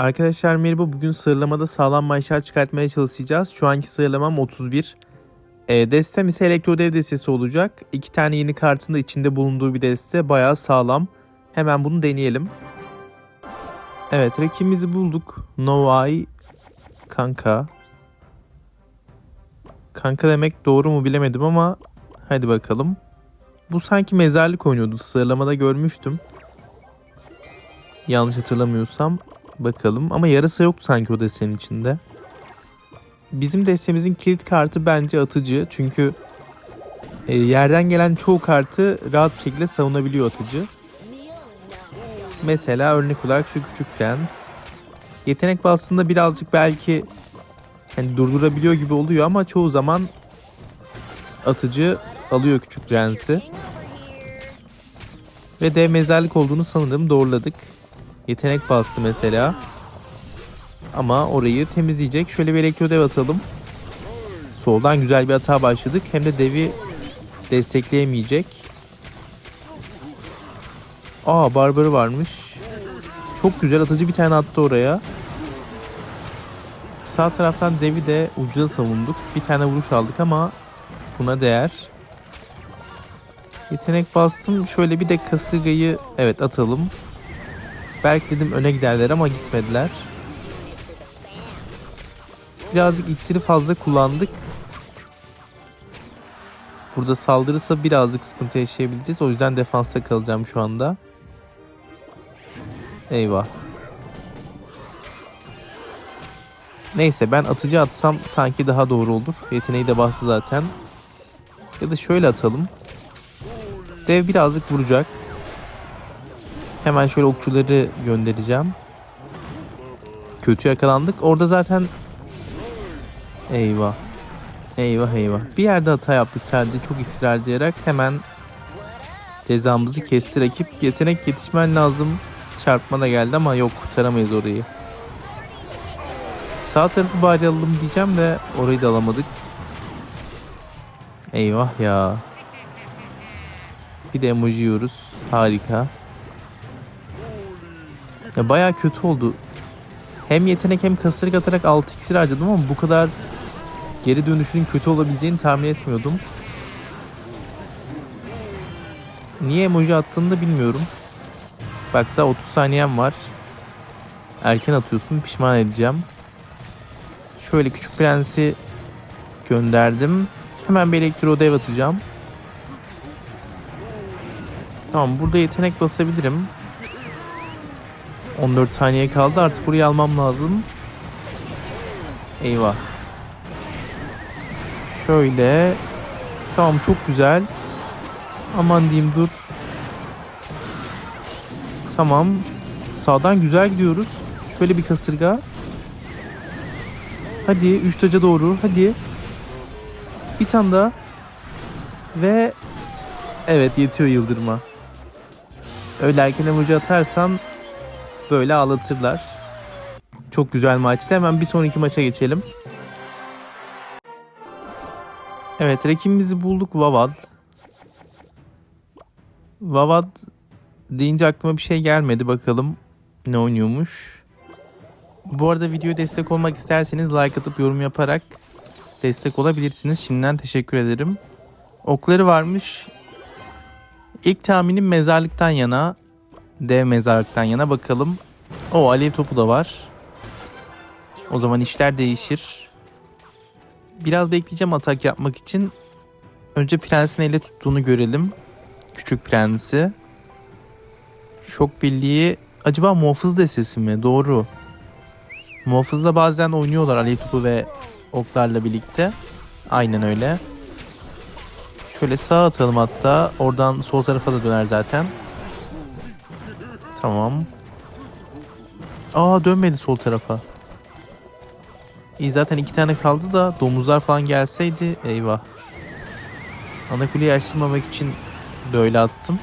Arkadaşlar merhaba. Bugün sırlamada sağlam maçlar çıkartmaya çalışacağız. Şu anki sıralamam 31. E, destem ise elektrodev destesi olacak. İki tane yeni kartın da içinde bulunduğu bir deste. Bayağı sağlam. Hemen bunu deneyelim. Evet rakibimizi bulduk. Novai Kanka. Kanka demek doğru mu bilemedim ama hadi bakalım. Bu sanki mezarlık oynuyordu. Sıralamada görmüştüm. Yanlış hatırlamıyorsam. Bakalım ama yarısı yoktu sanki o desenin içinde. Bizim destemizin kilit kartı bence atıcı. Çünkü e, yerden gelen çoğu kartı rahat bir şekilde savunabiliyor atıcı. Mesela örnek olarak şu küçük prens. Yetenek bastığında birazcık belki hani durdurabiliyor gibi oluyor ama çoğu zaman atıcı alıyor küçük prensi. Ve dev mezarlık olduğunu sanırım doğruladık. Yetenek bastı mesela. Ama orayı temizleyecek. Şöyle bir elektrodev atalım. Soldan güzel bir hata başladık. Hem de devi destekleyemeyecek. Aa barbarı varmış. Çok güzel atıcı bir tane attı oraya. Sağ taraftan devi de ucuza savunduk. Bir tane vuruş aldık ama buna değer. Yetenek bastım. Şöyle bir de kasırgayı evet atalım. Belki dedim öne giderler ama gitmediler. Birazcık iksiri fazla kullandık. Burada saldırırsa birazcık sıkıntı yaşayabiliriz. O yüzden defansta kalacağım şu anda. Eyvah. Neyse ben atıcı atsam sanki daha doğru olur. Yeteneği de bastı zaten. Ya da şöyle atalım. Dev birazcık vuracak. Hemen şöyle okçuları göndereceğim. Kötü yakalandık. Orada zaten eyvah. Eyvah eyvah. Bir yerde hata yaptık sadece çok ısrarlayarak hemen cezamızı kesti rakip. Yetenek yetişmen lazım. Çarpma da geldi ama yok kurtaramayız orayı. Sağ tarafı bari alalım diyeceğim de orayı da alamadık. Eyvah ya. Bir de emoji yiyoruz. Harika. Ya bayağı kötü oldu. Hem yetenek hem kasırık atarak 6 iksir harcadım ama bu kadar geri dönüşünün kötü olabileceğini tahmin etmiyordum. Niye emoji attığını da bilmiyorum. Bak da 30 saniyem var. Erken atıyorsun pişman edeceğim. Şöyle küçük prensi gönderdim. Hemen bir elektro dev atacağım. Tamam burada yetenek basabilirim. 14 saniye kaldı artık burayı almam lazım. Eyvah. Şöyle. Tamam çok güzel. Aman diyeyim dur. Tamam. Sağdan güzel gidiyoruz. Şöyle bir kasırga. Hadi 3 taca doğru. Hadi. Bir tane daha. Ve evet yetiyor yıldırma. Öyle erken emoji atarsan böyle ağlatırlar. Çok güzel maçtı. Hemen bir sonraki maça geçelim. Evet rakibimizi bulduk Vavad. Vavad deyince aklıma bir şey gelmedi. Bakalım ne oynuyormuş. Bu arada videoya destek olmak isterseniz like atıp yorum yaparak destek olabilirsiniz. Şimdiden teşekkür ederim. Okları varmış. İlk tahminim mezarlıktan yana. Dev mezarlıktan yana bakalım. O alev topu da var. O zaman işler değişir. Biraz bekleyeceğim atak yapmak için. Önce prensin elle tuttuğunu görelim. Küçük prensi. Şok birliği. Acaba muhafız destesi mi? Doğru. Muhafızla bazen oynuyorlar alev topu ve oklarla birlikte. Aynen öyle. Şöyle sağa atalım hatta. Oradan sol tarafa da döner zaten. Tamam. Aa dönmedi sol tarafa. İyi zaten iki tane kaldı da domuzlar falan gelseydi eyvah. Ana kuleyi açtırmamak için böyle attım.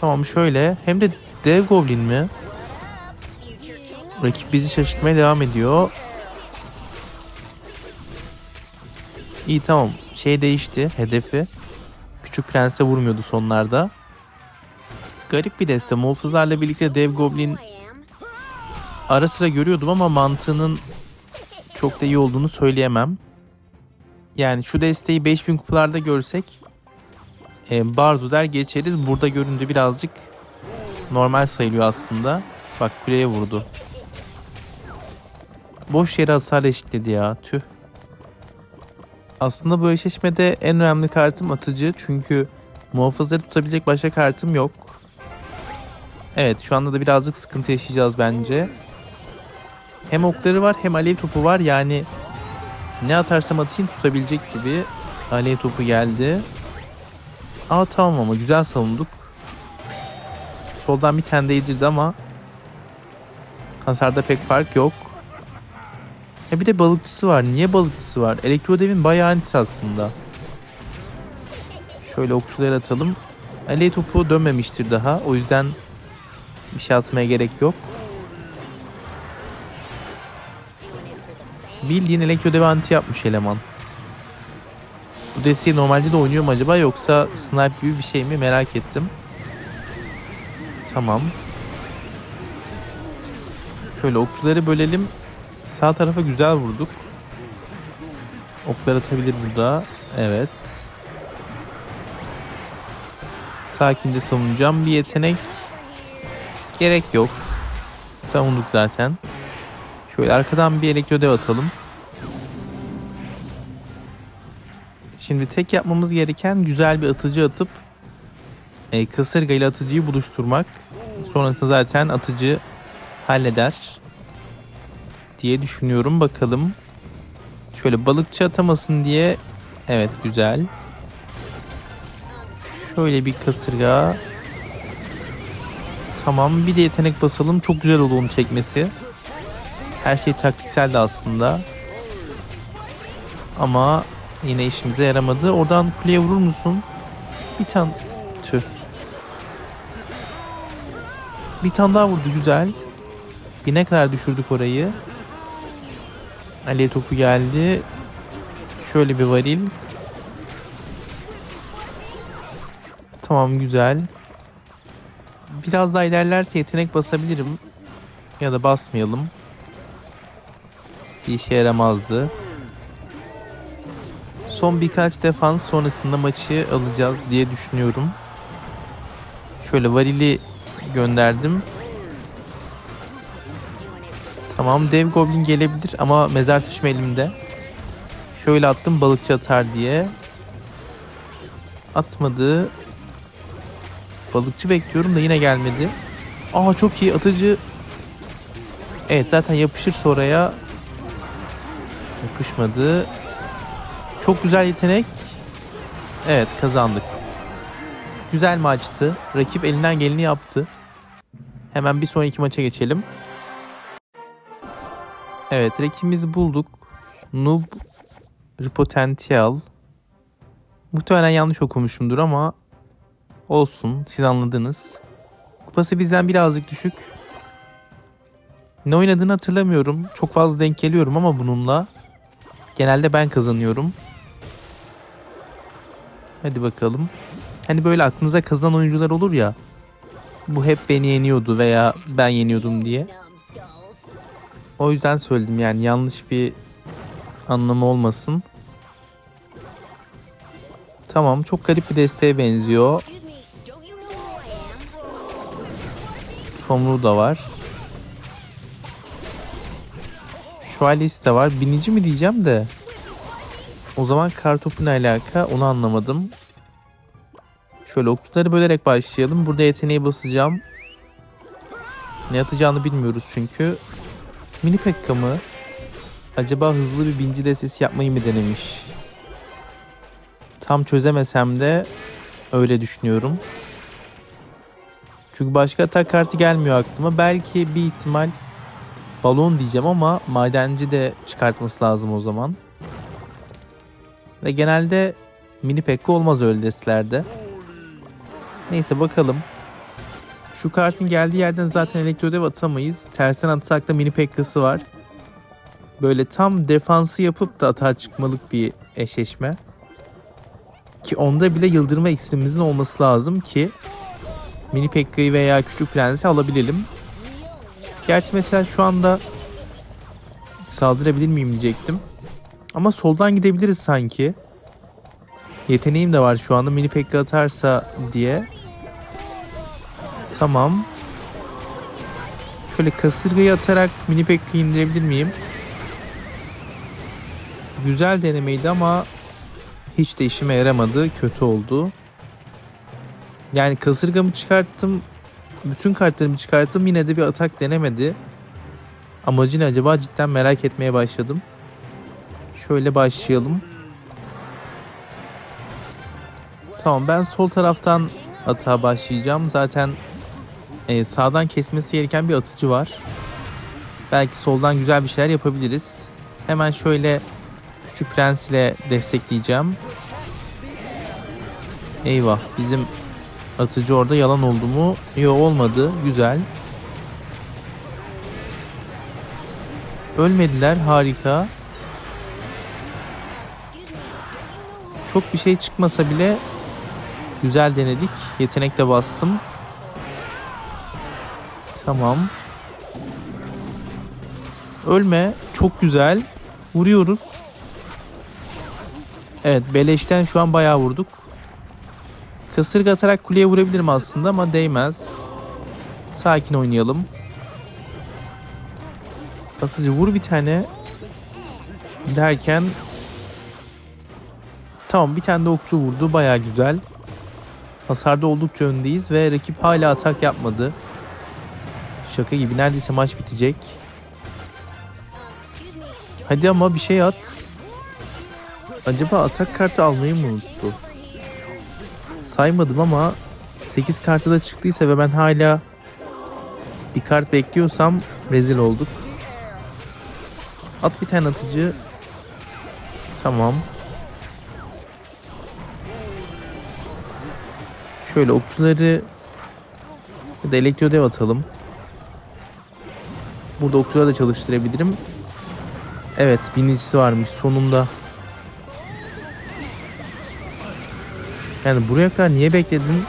Tamam şöyle. Hem de dev goblin mi? Rakip bizi şaşırtmaya devam ediyor. İyi tamam. Şey değişti hedefi. Küçük prense vurmuyordu sonlarda. Garip bir deste. Muhafızlarla birlikte dev goblin ara sıra görüyordum ama mantığının çok da iyi olduğunu söyleyemem. Yani şu desteği 5000 kupalarda görsek e, Barzo der geçeriz. Burada görünce birazcık normal sayılıyor aslında. Bak kuleye vurdu. Boş yere hasar eşitledi ya. Tüh. Aslında bu eşleşmede en önemli kartım atıcı. Çünkü muhafızları tutabilecek başka kartım yok. Evet şu anda da birazcık sıkıntı yaşayacağız bence. Hem okları var hem alev topu var. Yani ne atarsam atayım tutabilecek gibi. Alev topu geldi. Aa tamam ama güzel savunduk. Soldan bir tane değdirdi ama hasarda pek fark yok. E bir de balıkçısı var. Niye balıkçısı var? Elektrodev'in bayağı antisi aslında. Şöyle okçuları atalım. Alev topu dönmemiştir daha. O yüzden bir şey atmaya gerek yok. Bildiğin elektrodev anti yapmış eleman. Bu desteği normalde de oynuyor acaba yoksa snipe gibi bir şey mi merak ettim. Tamam. Şöyle okçuları bölelim. Sağ tarafa güzel vurduk. Oklar atabilir burada. Evet. Sakince savunacağım. Bir yetenek gerek yok. Savunduk zaten. Şöyle arkadan bir elektrodev atalım. Şimdi tek yapmamız gereken güzel bir atıcı atıp e, kasırga ile atıcıyı buluşturmak. Sonrasında zaten atıcı halleder diye düşünüyorum. Bakalım. Şöyle balıkçı atamasın diye. Evet güzel. Şöyle bir kasırga. Tamam bir de yetenek basalım. Çok güzel oldu onu çekmesi. Her şey taktikseldi aslında. Ama yine işimize yaramadı. Oradan kuleye vurur musun? Bir tane tüh. Bir tane daha vurdu güzel. Bir ne kadar düşürdük orayı. Ali'ye topu geldi. Şöyle bir varil. Tamam güzel. Biraz daha ilerlerse yetenek basabilirim. Ya da basmayalım. Bir işe yaramazdı. Son birkaç defans sonrasında maçı alacağız diye düşünüyorum. Şöyle varili gönderdim. Tamam dev goblin gelebilir ama mezar taşım elimde. Şöyle attım balıkçı atar diye. Atmadı. Balıkçı bekliyorum da yine gelmedi. Aa çok iyi atıcı. Evet zaten yapışır oraya. Yapışmadı. Çok güzel yetenek. Evet kazandık. Güzel maçtı. Rakip elinden geleni yaptı. Hemen bir sonraki maça geçelim. Evet rakibimizi bulduk. Noob Repotential. Muhtemelen yanlış okumuşumdur ama olsun siz anladınız. Kupası bizden birazcık düşük. Ne oynadığını hatırlamıyorum. Çok fazla denk geliyorum ama bununla. Genelde ben kazanıyorum. Hadi bakalım. Hani böyle aklınıza kazanan oyuncular olur ya. Bu hep beni yeniyordu veya ben yeniyordum diye. O yüzden söyledim yani yanlış bir anlamı olmasın. Tamam çok garip bir desteğe benziyor. Tomruğu da var. Şövalyesi de var. Binici mi diyeceğim de. O zaman kartopu ne alaka onu anlamadım. Şöyle okçuları bölerek başlayalım. Burada yeteneği basacağım. Ne atacağını bilmiyoruz çünkü. Mini Pekka mı? Acaba hızlı bir binci destesi yapmayı mı denemiş? Tam çözemesem de öyle düşünüyorum. Çünkü başka atak kartı gelmiyor aklıma. Belki bir ihtimal balon diyeceğim ama madenci de çıkartması lazım o zaman. Ve genelde mini pekka olmaz öyle destelerde. Neyse bakalım. Şu kartın geldiği yerden zaten elektrodev atamayız. Tersten atsak da mini pekkası var. Böyle tam defansı yapıp da atağa çıkmalık bir eşleşme. Ki onda bile yıldırma iksirimizin olması lazım ki Mini Pekka'yı veya Küçük Prens'i alabilelim. Gerçi mesela şu anda saldırabilir miyim diyecektim. Ama soldan gidebiliriz sanki. Yeteneğim de var şu anda mini pekka atarsa diye. Tamam. Şöyle kasırgayı atarak mini pekka indirebilir miyim? Güzel denemeydi ama hiç de işime yaramadı. Kötü oldu. Yani kasırgamı çıkarttım. Bütün kartlarımı çıkarttım. Yine de bir atak denemedi. Amacı ne acaba cidden merak etmeye başladım. Şöyle başlayalım. Tamam ben sol taraftan atağa başlayacağım. Zaten e, sağdan kesmesi gereken bir atıcı var. Belki soldan güzel bir şeyler yapabiliriz. Hemen şöyle Küçük Prens ile destekleyeceğim. Eyvah bizim atıcı orada yalan oldu mu? Yok olmadı. Güzel. Ölmediler. Harika. Çok bir şey çıkmasa bile güzel denedik. Yetenekle bastım. Tamam. Ölme. Çok güzel. Vuruyoruz. Evet beleşten şu an bayağı vurduk. Kasırga atarak kuleye vurabilirim aslında ama değmez. Sakin oynayalım. Atıcı vur bir tane. Derken Tamam bir tane de okçu vurdu. Baya güzel. Hasarda oldukça öndeyiz ve rakip hala atak yapmadı. Şaka gibi neredeyse maç bitecek. Hadi ama bir şey at. Acaba atak kartı almayı mı unuttu? Saymadım ama 8 kartı da çıktıysa ve ben hala bir kart bekliyorsam rezil olduk. At bir tane atıcı. Tamam. Şöyle okçuları ya da elektrodev atalım. Burada okçuları da çalıştırabilirim. Evet birincisi varmış sonunda. Yani buraya kadar niye bekledin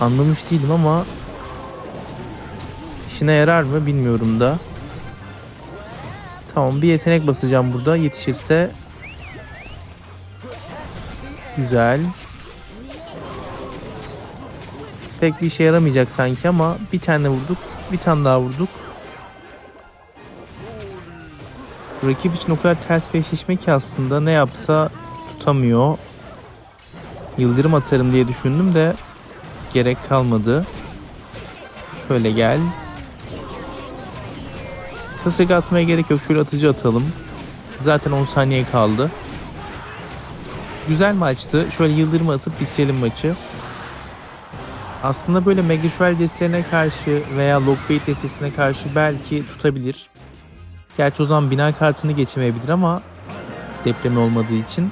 anlamış değilim ama işine yarar mı bilmiyorum da. Tamam bir yetenek basacağım burada yetişirse. Güzel. Pek bir işe yaramayacak sanki ama bir tane vurduk. Bir tane daha vurduk. Rakip için o kadar ters bir eşleşme ki aslında ne yapsa tutamıyor. Yıldırım atarım diye düşündüm de gerek kalmadı. Şöyle gel. Kasık atmaya gerek yok. Şöyle atıcı atalım. Zaten 10 saniye kaldı. Güzel maçtı. Şöyle yıldırım atıp bitirelim maçı. Aslında böyle Mega Shuel desteğine karşı veya Lockbait destesine karşı belki tutabilir. Gerçi o zaman bina kartını geçemeyebilir ama depremi olmadığı için.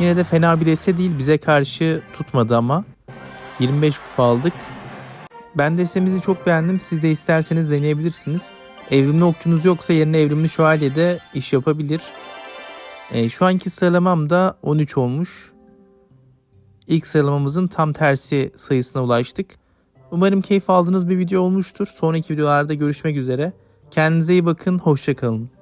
Yine de fena bir deste değil. Bize karşı tutmadı ama. 25 kupa aldık. Ben destemizi çok beğendim. Siz de isterseniz deneyebilirsiniz. Evrimli okçunuz yoksa yerine evrimli şövalye de iş yapabilir. E, şu anki sıralamam da 13 olmuş. İlk sıralamamızın tam tersi sayısına ulaştık. Umarım keyif aldığınız bir video olmuştur. Sonraki videolarda görüşmek üzere. Kendinize iyi bakın. Hoşçakalın.